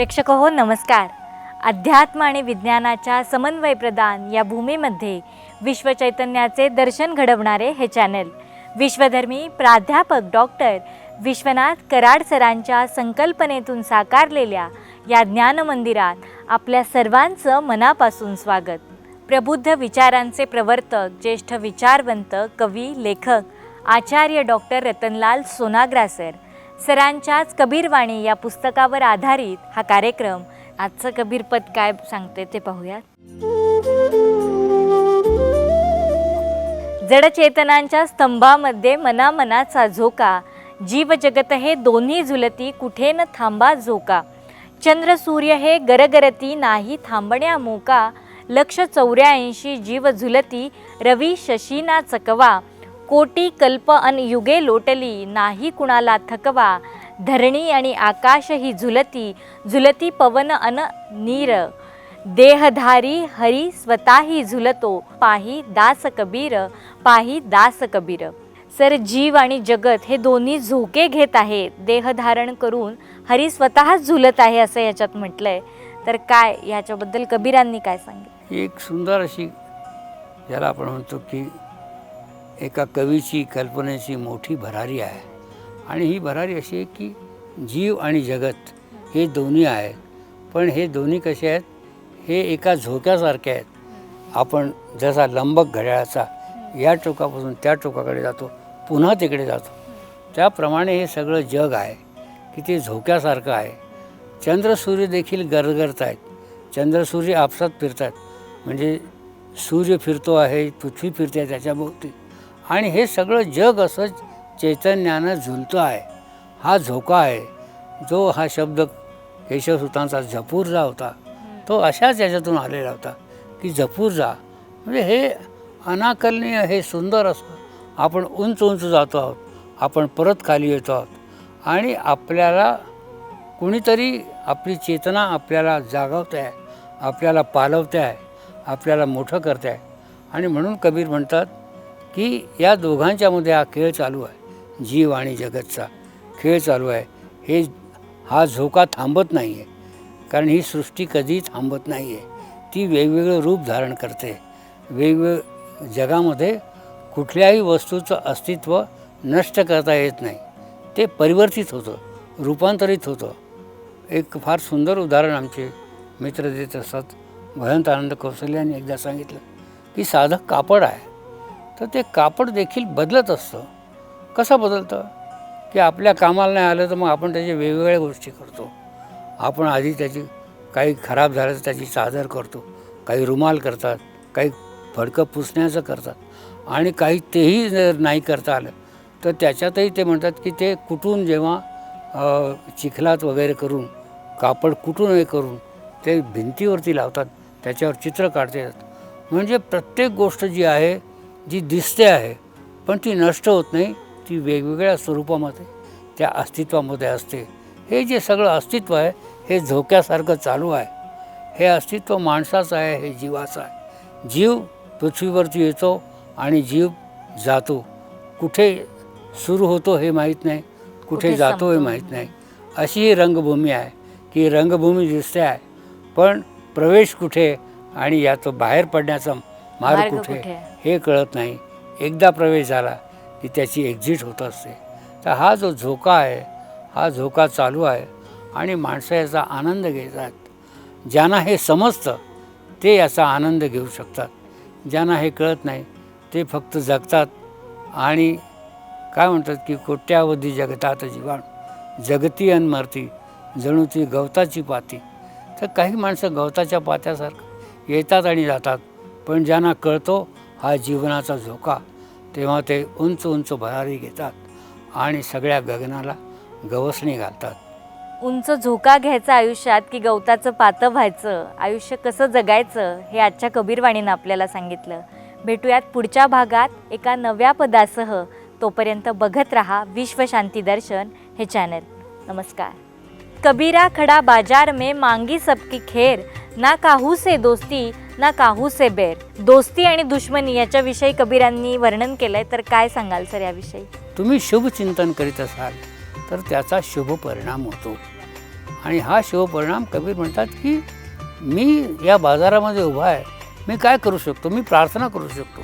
प्रेक्षक हो नमस्कार. अध्यात्म आणि विज्ञानाच्या समन्वय प्रदान या भूमीमध्ये विश्वचैतन्याचे दर्शन घडवणारे हे चॅनल विश्वधर्मी प्राध्यापक डॉक्टर विश्वनाथ कराड सरांच्या संकल्पनेतून साकारलेल्या या ज्ञान मंदिरात आपल्या सर्वांचं मनापासून स्वागत. प्रबुद्ध विचारांचे प्रवर्तक ज्येष्ठ विचारवंत कवी लेखक आचार्य डॉक्टर रतनलाल सोनाग्रा सर सरांच्याच कबीरवाणी या पुस्तकावर आधारित हा कार्यक्रम. आजचं कबीरपद काय सांगते ते पाहूयात. जडचेतनांच्या स्तंभामध्ये मनामनाचा झोका. जीव जगत हे दोन्ही झुलती कुठे न थांबा झोका. चंद्र सूर्य हे गरगरती नाही थांबण्या मोका. लक्ष चौऱ्याऐंशी जीव झुलती रवी शशीना चकवा. कोटी कल्प अन युगे लोटली नाही कुणाला थकवा. धरणी आणि आकाश ही झुलती झुलती पवन अन नीर. देहधारी हरी स्वतःही झुलतो पाही दास कबीर पाही दास कबीर. सर जीव आणि जगत हे दोन्ही झोके घेत आहे. देहधारण करून हरी स्वतःच झुलत आहे असं याच्यात म्हटलंय. तर काय ह्याच्याबद्दल कबीरांनी काय सांगितलं? एक सुंदर अशी ज्याला आपण म्हणतो की एका कवीची कल्पनेची मोठी भरारी आहे. आणि ही भरारी अशी आहे की जीव आणि जगत हे दोन्ही आहेत. पण हे दोन्ही कसे आहेत? हे एका झोक्यासारखे आहेत. आपण जसा लंबक घड्याळाचा या टोकापासून त्या टोकाकडे जातो पुन्हा तिकडे जातो. त्याप्रमाणे हे सगळं जग आहे की ते झोक्यासारखं आहे. चंद्रसूर्य देखील गरगरत आहेत. चंद्र सूर्य आपसात फिरतात. म्हणजे सूर्य फिरतो आहे पृथ्वी फिरते त्याच्याभोवती. आणि हे सगळं जग असं चैतन्यानं झुलतं आहे. हा झोका आहे. जो हा शब्द केशवसुतांचा झपूरजा होता तो अशाच याच्यातून आलेला होता की झपूरजा म्हणजे हे अनाकलनीय हे सुंदर असं आपण उंच उंच जातो आहोत आपण परत खाली येतो आहोत आणि आपल्याला कुणीतरी आपली चेतना आपल्याला जागवते आहे आपल्याला पालवते आहे आपल्याला मोठं करते. आहे आणि म्हणून कबीर म्हणतात की या दोघांच्यामध्ये हा खेळ चालू आहे. जीव आणि जगतचा खेळ चालू आहे. हे हा झोका थांबत नाही आहे कारण ही सृष्टी कधी थांबत नाही आहे ती वेगवेगळं रूप धारण करते. वेगवेग जगामध्ये कुठल्याही वस्तूचं अस्तित्व नष्ट करता येत नाही. ते परिवर्तित होतं. रूपांतरित होतं. एक फार सुंदर उदाहरण आमचे मित्र देत असतात भयंत आनंद कौशल्य एकदा सांगितलं की साधं कापड आहे. तर ते कापड देखील बदलत असतं. कसं बदलतं? की आपल्या कामाला नाही आलं तर मग आपण त्याच्या वेगवेगळ्या गोष्टी करतो. आपण आधी त्याची काही खराब झालं तर त्याची चादर करतो. काही रुमाल करतात काही फडकं पुसण्याचं करतात. आणि काही तेही जर नाही करता आलं तर त्याच्यातही ते म्हणतात की ते कुठून जेव्हा चिखलात वगैरे करून कापड कुठून हे करून ते भिंतीवरती लावतात त्याच्यावर चित्र काढते येतात म्हणजे प्रत्येक गोष्ट जी आहे जी दिसते आहे पण ती नष्ट होत नाही ती वेगवेगळ्या स्वरूपामध्ये त्या अस्तित्वामध्ये असते. हे जे सगळं अस्तित्व आहे हे झोक्यासारखं चालू आहे. हे अस्तित्व माणसाचं आहे हे जीवाचं आहे. जीव पृथ्वीवरती येतो आणि जीव जातो. कुठे सुरू होतो हे माहीत नाही कुठे जातो हे. माहीत नाही. अशी ही रंगभूमी आहे की रंगभूमी दिसते आहे पण प्रवेश कुठे आणि याचं बाहेर पडण्याचा मार्ग कुठे? हे कळत नाही. एकदा प्रवेश झाला की त्याची एक्झिट होत असते. तर हा जो झोका आहे हा झोका चालू आहे आणि माणसं याचा आनंद घेतात. ज्यांना हे समजतं ते याचा आनंद घेऊ शकतात. ज्यांना हे कळत नाही ते फक्त जगतात आणि काय म्हणतात की कोट्यावधी जगतात जीवाणू. जगती अन मरती जणू ती गवताची पाती. तर काही माणसं गवताच्या पात्यासारखं येतात आणि जातात. पण ज्यांना कळतो हा जीवनाचा झोका तेव्हा ते उंच उंच भरारी घेतात आणि सगळ्या गगनाला गवसणी घालतात. उंच झोका घ्यायचा आयुष्यात की गवताचं पातं व्हायचं? आयुष्य कसं जगायचं? हे आजच्या कबीरवाणीनं आपल्याला सांगितलं. भेटूयात पुढच्या भागात एका नव्या पदासह. तोपर्यंत बघत रहा विश्वशांती दर्शन हे चॅनल. नमस्कार. कबीरा खडा बाजार में मांगी सबकी खेर. ना काहू से दोस्ती ना काहू से बेर? दोस्ती आणि दुश्मनी याच्याविषयी कबीरांनी वर्णन केलंय तर काय सांगाल सर याविषयी? तुम्ही शुभ चिंतन करीत असाल तर त्याचा शुभ परिणाम होतो. आणि हा शुभ परिणाम कबीर म्हणतात की मी या बाजारामध्ये उभा आहे मी काय करू शकतो? मी प्रार्थना करू शकतो.